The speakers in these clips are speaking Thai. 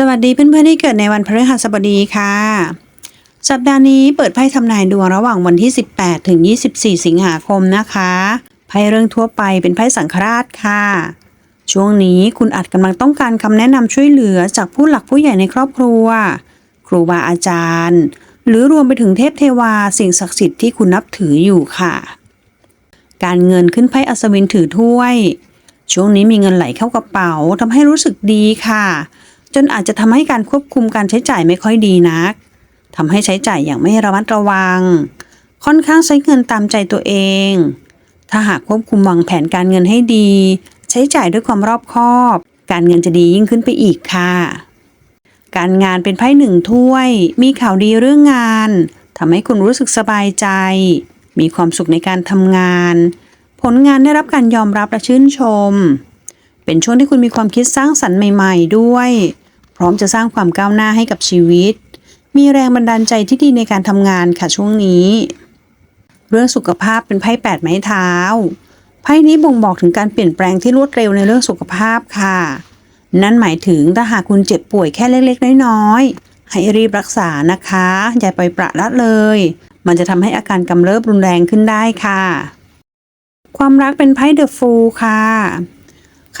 สวัสดีเพื่อนๆที่เกิดในวันพฤหัสบดีค่ะ สัปดาห์นี้เปิดไพ่ทำนายดวงระหว่างวันที่ 18 ถึง 24 สิงหาคมนะคะไพ่เรื่องทั่วไปเป็นไพ่สังฆราชค่ะ ช่วงนี้คุณอาจกำลังต้องการคำแนะนำช่วยเหลือจากผู้หลักผู้ใหญ่ในครอบครัว ครูบาอาจารย์ หรือรวมไปถึงเทพเทวาสิ่งศักดิ์สิทธิ์ที่คุณนับถืออยู่ค่ะ การเงินขึ้นไพ่อัศวินถือถ้วย ช่วงนี้มีเงินไหลเข้ากระเป๋าทำให้รู้สึกดีค่ะ จนอาจจะทำให้การควบคุมการใช้จ่ายไม่ค่อยดีนักทำให้ใช้จ่ายอย่างไม่ระมัดระวัง ค่อนข้างใช้เงินตามใจตัวเอง ถ้าหากควบคุมวางแผนการเงินให้ดี ใช้จ่ายด้วยความรอบคอบ การเงินจะดียิ่งขึ้นไปอีกค่ะ การงานเป็นไพ่หนึ่งถ้วย มีข่าวดีเรื่องงานทำให้คุณรู้สึกสบายใจ มีความสุขในการทำงาน ผลงานได้รับการยอมรับและชื่นชม เป็นช่วงที่คุณมีความคิดสร้างสรรค์ใหม่ ๆ ด้วย พร้อมจะสร้างความก้าวหน้าให้กับชีวิต มีแรงบันดาลใจที่ดีในการทำงานค่ะช่วงนี้ เรื่องสุขภาพเป็นไพ่แปดไม้เท้าไพ่นี้บ่งบอกถึงการเปลี่ยนแปลงที่รวดเร็วในเรื่องสุขภาพค่ะ นั่นหมายถึงถ้าหากคุณเจ็บป่วยแค่เล็กๆ น้อยๆ ให้รีบรักษานะคะ อย่าปล่อยประละเลย มันจะทำให้อาการกำเริบรุนแรงขึ้นได้ค่ะ ความรักเป็นไพ่เดอะฟูลค่ะ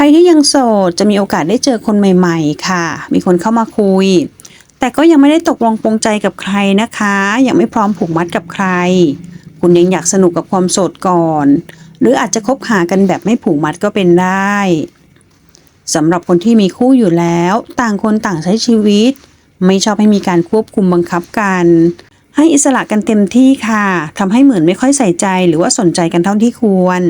ใครที่ยังโสดจะมีโอกาสได้เจอคนใหม่ ๆ ค่ะ มีคนเข้ามาคุย แต่ก็ยังไม่ได้ตกลงปรงใจกับใครนะคะ ยังไม่พร้อมผูกมัดกับใคร คุณยังอยากสนุกกับความโสดก่อน หรืออาจจะคบหากันแบบไม่ผูกมัดก็เป็นได้สำหรับคนที่มีคู่อยู่แล้ว ต่างคนต่างใช้ชีวิต ไม่ชอบให้มีการควบคุมบังคับกัน ให้อิสระกันเต็มที่ค่ะทำให้เหมือนไม่ค่อยใส่ใจหรือว่าสนใจกันเท่าที่ควร